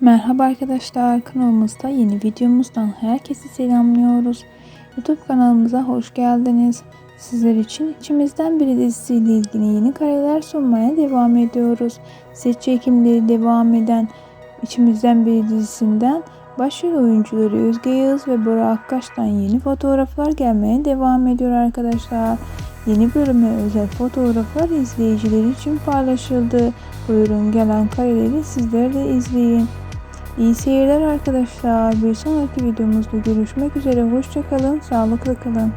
Merhaba arkadaşlar kanalımızda yeni videomuzdan herkesi selamlıyoruz. YouTube kanalımıza hoş geldiniz. Sizler için içimizden biri dizisiyle ilgili yeni kareler sunmaya devam ediyoruz. Set çekimleri devam eden içimizden biri dizisinden başrol oyuncuları Özge Yağız ve Bora Akkaş'tan yeni fotoğraflar gelmeye devam ediyor arkadaşlar. Yeni bölüme özel fotoğraflar izleyiciler için paylaşıldı. Buyurun gelen kareleri sizler de izleyin. İyi seyirler arkadaşlar. Bir sonraki videomuzda görüşmek üzere. Hoşçakalın. Sağlıklı kalın.